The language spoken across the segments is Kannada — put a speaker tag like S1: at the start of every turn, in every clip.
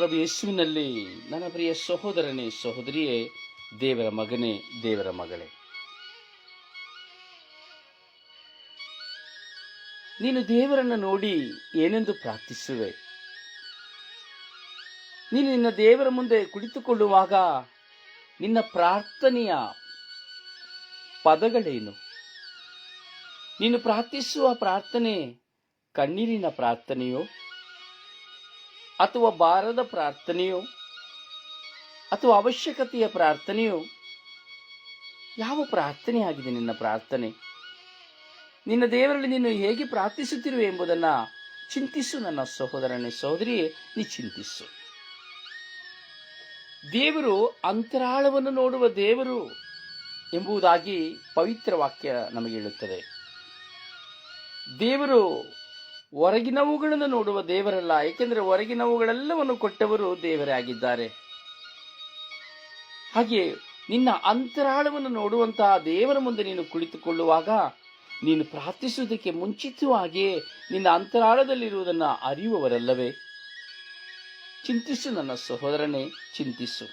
S1: ಪ್ರಭು ಯೇಸುವಿನಲ್ಲಿ, ನನ್ನ ಪ್ರಿಯ ಸಹೋದರನೇ, ಸಹೋದರಿಯೇ, ದೇವರ ಮಗನೇ, ದೇವರ ಮಗಳೇ. ನೀನು ದೇವರನ್ನು ನೋಡಿ ಏನೆಂದು ಪ್ರಾರ್ಥಿಸುವೆ? ನೀನು ನಿನ್ನ ದೇವರ ಮುಂದೆ ಕುಳಿತುಕೊಳ್ಳುವಾಗ ನಿನ್ನ ಪ್ರಾರ್ಥನೆಯ ಪದಗಳೇನು? ನೀನು ಪ್ರಾರ್ಥಿಸುವ ಪ್ರಾರ್ಥನೆ ಕಣ್ಣೀರಿನ ಪ್ರಾರ್ಥನೆಯೋ? ಅಥವಾ ಬಾರದ ಪ್ರಾರ್ಥನೆಯೋ ಅಥವಾ ಅವಶ್ಯಕತೆಯ ಪ್ರಾರ್ಥನೆಯೋ ಯಾವ ಪ್ರಾರ್ಥನೆಯಾಗಿದೆ ನಿನ್ನ ಪ್ರಾರ್ಥನೆ? ನಿನ್ನ ದೇವರಲ್ಲಿ ನೀನು ಹೇಗೆ ಪ್ರಾರ್ಥಿಸುತ್ತಿರುವೆ ಎಂಬುದನ್ನು ಚಿಂತಿಸು ನನ್ನ ಸಹೋದರನೇ ಸಹೋದರಿ ನೀ ಚಿಂತಿಸು. ದೇವರು ಅಂತರಾಳವನ್ನು ನೋಡುವ ದೇವರು ಎಂಬುದಾಗಿ ಪವಿತ್ರ ವಾಕ್ಯ ನಮಗೆ ಹೇಳುತ್ತದೆ. ದೇವರು ಹೊರಗಿನವುಗಳನ್ನು ನೋಡುವ ದೇವರಲ್ಲ, ಏಕೆಂದರೆ ಹೊರಗಿನವುಗಳೆಲ್ಲವನ್ನು ಕೊಟ್ಟವರು ದೇವರೇ ಆಗಿದ್ದಾರೆ. ಹಾಗೆ ನಿನ್ನ ಅಂತರಾಳವನ್ನು ನೋಡುವಂತಹ ದೇವರ ಮುಂದೆ ನೀನು ಕುಳಿತುಕೊಳ್ಳುವಾಗ, ನೀನು ಪ್ರಾರ್ಥಿಸುವುದಕ್ಕೆ ಮುಂಚಿತವಾಗಿಯೇ ನಿನ್ನ ಅಂತರಾಳದಲ್ಲಿರುವುದನ್ನು ಅರಿಯುವವರಲ್ಲವೇ? ಚಿಂತಿಸು ನನ್ನ ಸಹೋದರನೇ, ಚಿಂತಿಸು.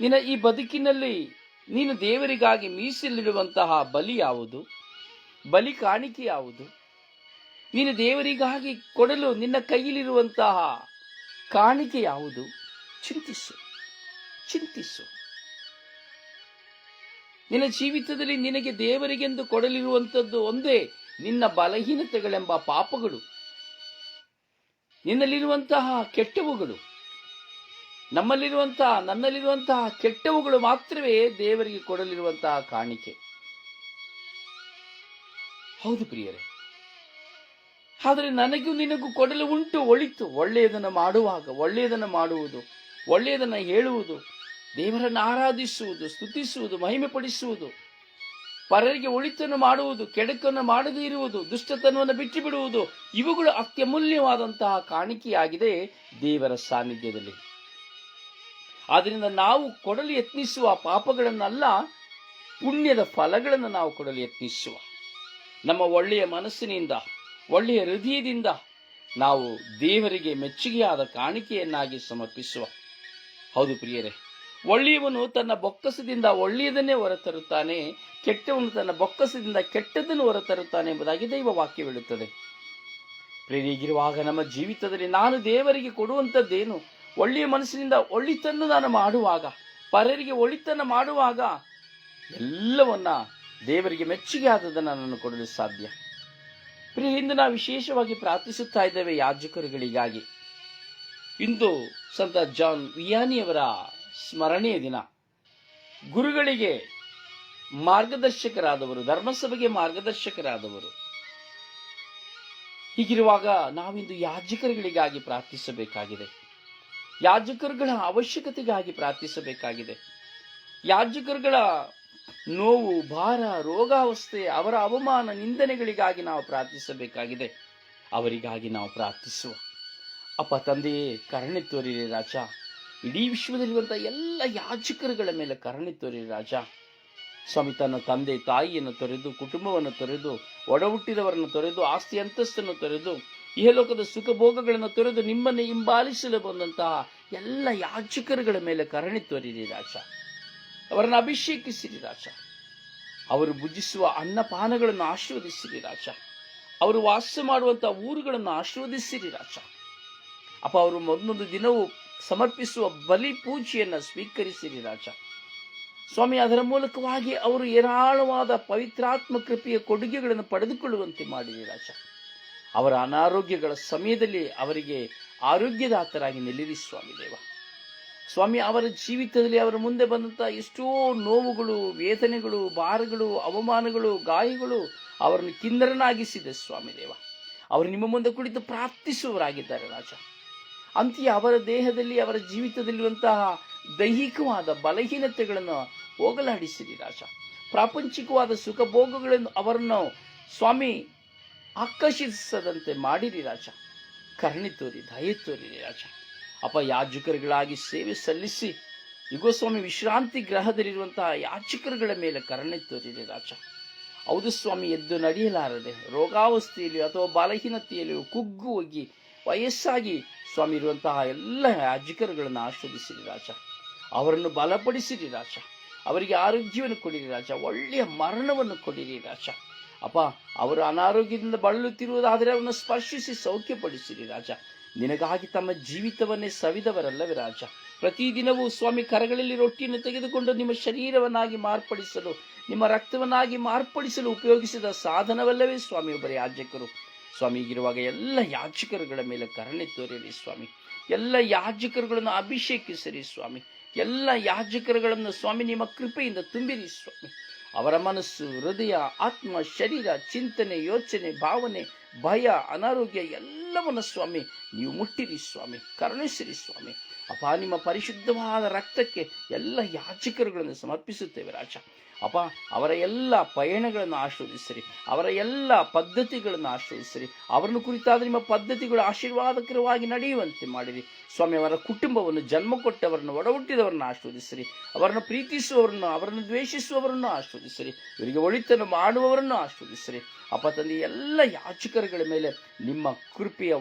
S1: ನಿನ್ನ ಈ ಬದುಕಿನಲ್ಲಿ ನೀನು ದೇವರಿಗಾಗಿ ಮೀಸಲಿಡುವಂತಹ ಬಲಿ ಯಾವುದು? ಬಲಿ ಕಾಣಿಕೆ ಯಾವುದು? ನೀನು ದೇವರಿಗಾಗಿ ಕೊಡಲು ನಿನ್ನ ಕೈಯಲ್ಲಿರುವಂತಹ ಕಾಣಿಕೆ ಯಾವುದು? ಚಿಂತಿಸು. ಚಿಂತಿಸು. ನಿನ್ನ ಜೀವಿತದಲ್ಲಿ ನಿನಗೆ ದೇವರಿಗೆಂದು ಕೊಡಲಿರುವಂಥದ್ದು ಒಂದೇ ನಿನ್ನ ಬಲಹೀನತೆಗಳೆಂಬ ಪಾಪಗಳು. ನಿನ್ನಲ್ಲಿರುವಂತಹ ಕೆಟ್ಟವುಗಳು. ನಮ್ಮಲ್ಲಿರುವಂತಹ, ನನ್ನಲ್ಲಿರುವಂತಹ ಕೆಟ್ಟವುಗಳು ಮಾತ್ರವೇ ದೇವರಿಗೆ ಕೊಡಲಿರುವಂತಹ ಕಾಣಿಕೆ. ಹೌದು ಪ್ರಿಯರೇ ಆದರೆ ನನಗೂ ನಿನಗೂ ಕೊಡಲು ಉಂಟು, ಒಳಿತು. ಒಳ್ಳೆಯದನ್ನು ಮಾಡುವಾಗ, ಒಳ್ಳೆಯದನ್ನು ಮಾಡುವುದು, ಒಳ್ಳೆಯದನ್ನು ಹೇಳುವುದು, ದೇವರನ್ನು ಆರಾಧಿಸುವುದು, ಸ್ತುತಿಸುವುದು ಮಹಿಮೆ ಪಡಿಸುವುದು ಪರರಿಗೆ ಒಳಿತನ್ನು ಮಾಡುವುದು, ಕೆಡಕನ್ನು ಮಾಡದೇ ಇರುವುದು, ದುಷ್ಟತನವನ್ನು ಬಿಟ್ಟು ಬಿಡುವುದು ಇವುಗಳು ಅತ್ಯಮೂಲ್ಯವಾದಂತಹ ಕಾಣಿಕೆಯಾಗಿದೆ ದೇವರ ಸಾನ್ನಿಧ್ಯದಲ್ಲಿ. ಆದ್ದರಿಂದ ನಾವು ಕೊಡಲು ಯತ್ನಿಸುವ ಪಾಪಗಳನ್ನಲ್ಲ, ಪುಣ್ಯದ ಫಲಗಳನ್ನು ನಾವು ಕೊಡಲು ಯತ್ನಿಸುವ. ನಮ್ಮ ಒಳ್ಳೆಯ ಮನಸ್ಸಿನಿಂದ ಒಳ್ಳೆಯ ಹೃದಯದಿಂದ ನಾವು ದೇವರಿಗೆ ಮೆಚ್ಚುಗೆಯಾದ ಕಾಣಿಕೆಯನ್ನಾಗಿ ಸಮರ್ಪಿಸುವ. ಹೌದು ಪ್ರಿಯರೇ, ಒಳ್ಳೆಯವನು ತನ್ನ ಬೊಕ್ಕಸದಿಂದ ಒಳ್ಳೆಯದನ್ನೇ ಹೊರತರುತ್ತಾನೆ, ಕೆಟ್ಟವನು ತನ್ನ ಬೊಕ್ಕಸದಿಂದ ಕೆಟ್ಟದ್ದನ್ನು ಹೊರತರುತ್ತಾನೆ ಎಂಬುದಾಗಿ ದೈವ ವಾಕ್ಯ ಹೇಳುತ್ತದೆ ಪ್ರೇರಿಗಿರುವಾಗ ನಮ್ಮ ಜೀವಿತದಲ್ಲಿ ನಾನು ದೇವರಿಗೆ ಕೊಡುವಂಥದ್ದೇನು? ಒಳ್ಳೆಯ ಮನಸ್ಸಿನಿಂದ ಒಳಿತನ್ನು ನಾನು ಮಾಡುವಾಗ, ಪರರಿಗೆ ಒಳಿತನ್ನು ಮಾಡುವಾಗ ಎಲ್ಲವನ್ನ ದೇವರಿಗೆ ಮೆಚ್ಚುಗೆ ಆದದನ್ನು ನಾನು ಕೊಡಲು ಸಾಧ್ಯ. ಪ್ರಿಯ ನಾವು ವಿಶೇಷವಾಗಿ ಪ್ರಾರ್ಥಿಸುತ್ತಾ ಇದ್ದೇವೆ ಯಾಜಕರುಗಳಿಗಾಗಿ. ಇಂದು ಸಂತ ಜಾನ್ ವಿಯಾನಿಯವರ ಸ್ಮರಣೆಯ ದಿನ. ಗುರುಗಳಿಗೆ ಮಾರ್ಗದರ್ಶಕರಾದವರು, ಧರ್ಮಸಭೆಗೆ ಮಾರ್ಗದರ್ಶಕರಾದವರು. ಹೀಗಿರುವಾಗ ನಾವಿಂದು ಯಾಜಕರುಗಳಿಗಾಗಿ ಪ್ರಾರ್ಥಿಸಬೇಕಾಗಿದೆ. ಯಾಜಕರುಗಳ ಅವಶ್ಯಕತೆಗಾಗಿ ಪ್ರಾರ್ಥಿಸಬೇಕಾಗಿದೆ. ಯಾಜಕರುಗಳ ನೋವು, ಭಾರ, ರೋಗಾವಸ್ಥೆ, ಅವರ ಅವಮಾನ, ನಿಂದನೆಗಳಿಗಾಗಿ ನಾವು ಪ್ರಾರ್ಥಿಸಬೇಕಾಗಿದೆ. ಅವರಿಗಾಗಿ ನಾವು ಪ್ರಾರ್ಥಿಸುವ. ಅಪ್ಪ ತಂದೆಯೇ ಕರುಣೆ ತೋರಿರಿ ರಾಜ. ಇಡೀ ವಿಶ್ವದಲ್ಲಿರುವಂಥ ಎಲ್ಲ ಯಾಚಕರುಗಳ ಮೇಲೆ ಕರುಣೆ ತೋರಿರಿ ರಾಜ. ಸ್ವಾಮಿ ತನ್ನ ತಂದೆ, ತಾಯಿಯನ್ನು ತೊರೆದು, ಕುಟುಂಬವನ್ನು ತೊರೆದು ಒಡ ಹುಟ್ಟಿದವರನ್ನು ತೊರೆದು, ಆಸ್ತಿ ಅಂತಸ್ತನ್ನು ತೊರೆದು, ಇಹಲೋಕದ ಸುಖ ಭೋಗಗಳನ್ನು ತೊರೆದು ನಿಮ್ಮನ್ನು ಹಿಂಬಾಲಿಸಲು ಬಂದಂತಹ ಎಲ್ಲ ಯಾಚಕರುಗಳ ಮೇಲೆ ಕರುಣೆ ತೋರಿರಿ ರಾಜ. ಅವರನ್ನು ಅಭಿಷೇಕಿಸಿರಿ ರಾಜ. ಅವರು ಭುಜಿಸುವ ಅನ್ನಪಾನಗಳನ್ನು ಆಶೀರ್ವದಿಸಿರಿ ರಾಜ. ಅವರು ವಾಸ ಮಾಡುವಂತಹ ಊರುಗಳನ್ನು ಆಶೀರ್ವದಿಸಿರಿ ರಾಜ. ಅಪ್ಪ, ಅವರು ಮೊದಲೊಂದು ದಿನವೂ ಸಮರ್ಪಿಸುವ ಬಲಿ ಪೂಜೆಯನ್ನು ಸ್ವೀಕರಿಸಿರಿ ರಾಜ. ಸ್ವಾಮಿ, ಅದರ ಮೂಲಕವಾಗಿ ಅವರು ಏರಾಳವಾದ ಪವಿತ್ರಾತ್ಮ ಕೃಪೆಯ ಕೊಡುಗೆಗಳನ್ನು ಪಡೆದುಕೊಳ್ಳುವಂತೆ ಮಾಡಿರಿ ರಾಜ. ಅವರ ಅನಾರೋಗ್ಯಗಳ ಸಮಯದಲ್ಲಿ ಅವರಿಗೆ ಆರೋಗ್ಯದಾತರಾಗಿ ನಿಲ್ಲಿರಿ ಸ್ವಾಮಿ ದೇವ. ಸ್ವಾಮಿ, ಅವರ ಜೀವಿತದಲ್ಲಿ ಅವರ ಮುಂದೆ ಬಂದಂಥ ಎಷ್ಟೋ ನೋವುಗಳು, ವೇದನೆಗಳು, ಭಾರಗಳು, ಅವಮಾನಗಳು, ಗಾಯಗಳು ಅವರನ್ನು ಕಿನ್ನರನಾಗಿಸಿದೆ ಸ್ವಾಮಿ ದೇವ ಅವರು ನಿಮ್ಮ ಮುಂದೆ ಕುಳಿತು ಪ್ರಾರ್ಥಿಸುವವರಾಗಿದ್ದಾರೆ ರಾಜ. ಅಂತೆಯೇ ಅವರ ದೇಹದಲ್ಲಿ, ಅವರ ಜೀವಿತದಲ್ಲಿರುವಂತಹ ದೈಹಿಕವಾದ ಬಲಹೀನತೆಗಳನ್ನು ಹೋಗಲಾಡಿಸಿರಿ ರಾಜ. ಪ್ರಾಪಂಚಿಕವಾದ ಸುಖ ಭೋಗಗಳನ್ನು ಅವರನ್ನು ಸ್ವಾಮಿ ಆಕರ್ಷಿಸದಂತೆ ಮಾಡಿರಿ ರಾಜ. ಕರ್ಣಿ ತೋರಿ, ದಯೆ ತೋರಿರಿ ರಾಜ. ಅಪ್ಪ ಯಾಜಕರುಗಳಾಗಿ ಸೇವೆ ಸಲ್ಲಿಸಿ ಯುಗೋ ಸ್ವಾಮಿ ವಿಶ್ರಾಂತಿ ಗ್ರಹದಲ್ಲಿರುವಂತಹ ಯಾಚಕರುಗಳ ಮೇಲೆ ಕರುಣೆ ತೋರಿದೆ ರಾಜ. ಹೌದು ಸ್ವಾಮಿ, ಎದ್ದು ನಡೆಯಲಾರದೆ ರೋಗಾವಸ್ಥೆಯಲ್ಲಿ ಅಥವಾ ಬಲಹೀನತೆಯಲ್ಲಿಯೋ ಕುಗ್ಗು ಹೋಗಿ ವಯಸ್ಸಾಗಿ ಸ್ವಾಮಿ ಇರುವಂತಹ ಎಲ್ಲ ಯಾಜಕರುಗಳನ್ನು ಆಶ್ರದಿಸಿರಿ ರಾಜ. ಅವರನ್ನು ಬಲಪಡಿಸಿರಿ ರಾಜ. ಅವರಿಗೆ ಆರೋಗ್ಯವನ್ನು ಕೊಡಿರಿ ರಾಜ. ಒಳ್ಳೆಯ ಮರಣವನ್ನು ಕೊಡಿರಿ ರಾಜ. ಅಪ್ಪ, ಅವರು ಅನಾರೋಗ್ಯದಿಂದ ಬಳಲುತ್ತಿರುವುದಾದರೆ ಅವರನ್ನು ಸ್ಪರ್ಶಿಸಿ ಸೌಖ್ಯಪಡಿಸಿರಿ ರಾಜ. ನಿನಗಾಗಿ ತಮ್ಮ ಜೀವಿತವನ್ನೇ ಸವಿದವರಲ್ಲವೇ ರಾಜ? ಪ್ರತಿದಿನವೂ ಸ್ವಾಮಿ ಕರಗಳಲ್ಲಿ ರೊಟ್ಟಿಯನ್ನು ತೆಗೆದುಕೊಂಡು ನಿಮ್ಮ ಶರೀರವನ್ನಾಗಿ ಮಾರ್ಪಡಿಸಲು, ನಿಮ್ಮ ರಕ್ತವನ್ನಾಗಿ ಮಾರ್ಪಡಿಸಲು ಉಪಯೋಗಿಸಿದ ಸಾಧನವಲ್ಲವೇ ಸ್ವಾಮಿ ಒಬ್ಬರ ಯಾಜಕರು. ಸ್ವಾಮಿ ಇರುವಾಗ ಎಲ್ಲ ಯಾಜಕರುಗಳ ಮೇಲೆ ಕರುಣೆ ತೋರಿರಿ ಸ್ವಾಮಿ. ಎಲ್ಲ ಯಾಜಕರುಗಳನ್ನು ಅಭಿಷೇಕಿಸಿರಿ ಸ್ವಾಮಿ. ಎಲ್ಲ ಯಾಜಕರುಗಳನ್ನು ಸ್ವಾಮಿ ನಿಮ್ಮ ಕೃಪೆಯಿಂದ ತುಂಬಿರಿ ಸ್ವಾಮಿ. ಅವರ ಮನಸ್ಸು, ಹೃದಯ, ಆತ್ಮ, ಶರೀರ, ಚಿಂತನೆ, ಯೋಚನೆ, ಭಾವನೆ, ಭಯ, ಅನಾರೋಗ್ಯ ಎಲ್ಲವನ್ನು ಸ್ವಾಮಿ ನೀವು ಮುಟ್ಟಿರಿ ಸ್ವಾಮಿ, ಕರುಣಿಸಿರಿ ಸ್ವಾಮಿ. ಅಪ್ಪ ನಿಮ್ಮ ಪರಿಶುದ್ಧವಾದ ರಕ್ತಕ್ಕೆ ಎಲ್ಲ ಯಾಚಕರುಗಳನ್ನು ಸಮರ್ಪಿಸುತ್ತೇವೆ ರಾಜ. ಅಪ್ಪ ಅವರ ಎಲ್ಲ ಪಯಣಗಳನ್ನು ಆಶೀರ್ವದಿಸಿರಿ, ಅವರ ಎಲ್ಲ ಪದ್ಧತಿಗಳನ್ನು ಆಶೀರ್ವದಿಸಿರಿ. ಅವರನ್ನು ಕುರಿತಾದ ನಿಮ್ಮ ಪದ್ಧತಿಗಳು ಆಶೀರ್ವಾದಕರವಾಗಿ ನಡೆಯುವಂತೆ ಮಾಡಿರಿ. ಸ್ವಾಮಿ, ಅವರ ಕುಟುಂಬವನ್ನು ಜನ್ಮ ಕೊಟ್ಟವರನ್ನು, ಒಡಹುಟ್ಟಿದವರನ್ನು ಆಶೀರ್ವದಿಸಿರಿ. ಅವರನ್ನು ಪ್ರೀತಿಸುವವರನ್ನು, ಅವರನ್ನು ದ್ವೇಷಿಸುವವರನ್ನು ಆಶೀರ್ವದಿಸಿರಿ. ಇವರಿಗೆ ಒಳಿತನ್ನು ಮಾಡುವವರನ್ನು ಆಶೀರ್ವದಿಸಿರಿ. ಅಪ್ಪ ತಂದೆ, ಎಲ್ಲ ಯಾಚಕರುಗಳ ಮೇಲೆ ನಿಮ್ಮ ಕೃಪೆಯ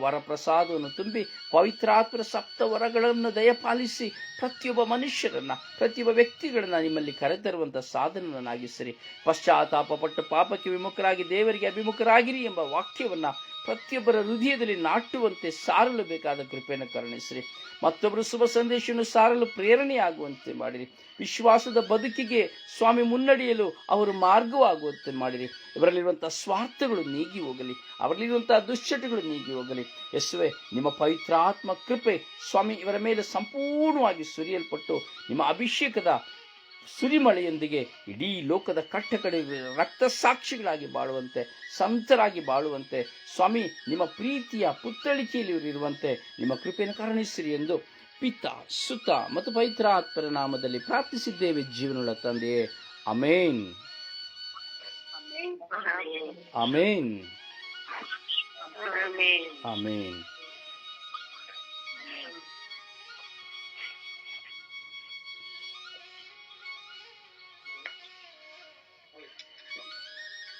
S1: ವರಪ್ರಸಾದವನ್ನು ತುಂಬಿ ಪವಿತ್ರಾತ್ಮರ ಸಪ್ತ ವರಗಳನ್ನು ದಯಪಾಲಿಸಿ ಪ್ರತಿಯೊಬ್ಬ ಮನುಷ್ಯರನ್ನ, ಪ್ರತಿಯೊಬ್ಬ ವ್ಯಕ್ತಿಗಳನ್ನ ನಿಮ್ಮಲ್ಲಿ ಕರೆತರುವಂತ ಸಾಧನವನ್ನಾಗಿಸಿರಿ ಪಶ್ಚಾತ್ತಾಪ ಪಟ್ಟು ಪಾಪಕ್ಕೆ ವಿಮುಖರಾಗಿ ದೇವರಿಗೆ ಅಭಿಮುಖರಾಗಿರಿ ಎಂಬ ವಾಕ್ಯವನ್ನ ಪ್ರತಿಯೊಬ್ಬರ ಹೃದಯದಲ್ಲಿ ನಾಟುವಂತೆ ಸಾರಲು ಬೇಕಾದ ಕೃಪೆಯನ್ನು ಕರುಣಿಸಿರಿ. ಮತ್ತೊಬ್ಬರು ಶುಭ ಸಂದೇಶವನ್ನು ಸಾರಲು ಪ್ರೇರಣೆಯಾಗುವಂತೆ ಮಾಡಿರಿ. ವಿಶ್ವಾಸದ ಬದುಕಿಗೆ ಸ್ವಾಮಿ ಮುನ್ನಡೆಯಲು ಅವರು ಮಾರ್ಗವಾಗುವಂತೆ ಮಾಡಿರಿ. ಇವರಲ್ಲಿರುವಂತಹ ಸ್ವಾರ್ಥಗಳು ನೀಗಿ ಹೋಗಲಿ. ಅವರಲ್ಲಿರುವಂತಹ ದುಶ್ಚಟಗಳು ನೀಗಿ ಹೋಗಲಿ. ಯಶುವೆ ನಿಮ್ಮ ಪವಿತ್ರಾತ್ಮ ಕೃಪೆ ಸ್ವಾಮಿ ಇವರ ಮೇಲೆ ಸಂಪೂರ್ಣವಾಗಿ ಸುರಿಯಲ್ಪಟ್ಟು ನಿಮ್ಮ ಅಭಿಷೇಕದ ಸುರಿಮಳೆಯೊಂದಿಗೆ ಇಡೀ ಲೋಕದ ಕಟ್ಟ ಕಡೆ ರಕ್ತ ಸಾಕ್ಷಿಗಳಾಗಿ ಬಾಳುವಂತೆ ಸಂತರಾಗಿ ಬಾಳುವಂತೆ ಸ್ವಾಮಿ ನಿಮ್ಮ ಪ್ರೀತಿಯ ಪುತ್ತಳಿಕೆಯಲ್ಲಿ ಇರುವಂತೆ ನಿಮ್ಮ ಕೃಪೆಯನ್ನು ಕರುಣಿಸಿರಿ ಎಂದು ಪಿತ ಸುತ ಮತ್ತು ಪವಿತ್ರಾತ್ಮರ ನಾಮದಲ್ಲಿ ಪ್ರಾರ್ಥಿಸಿದ್ದೇವೆ ಜೀವನಗಳ ತಂದೆಯೇ. Amen amen. ಅಮೇನ್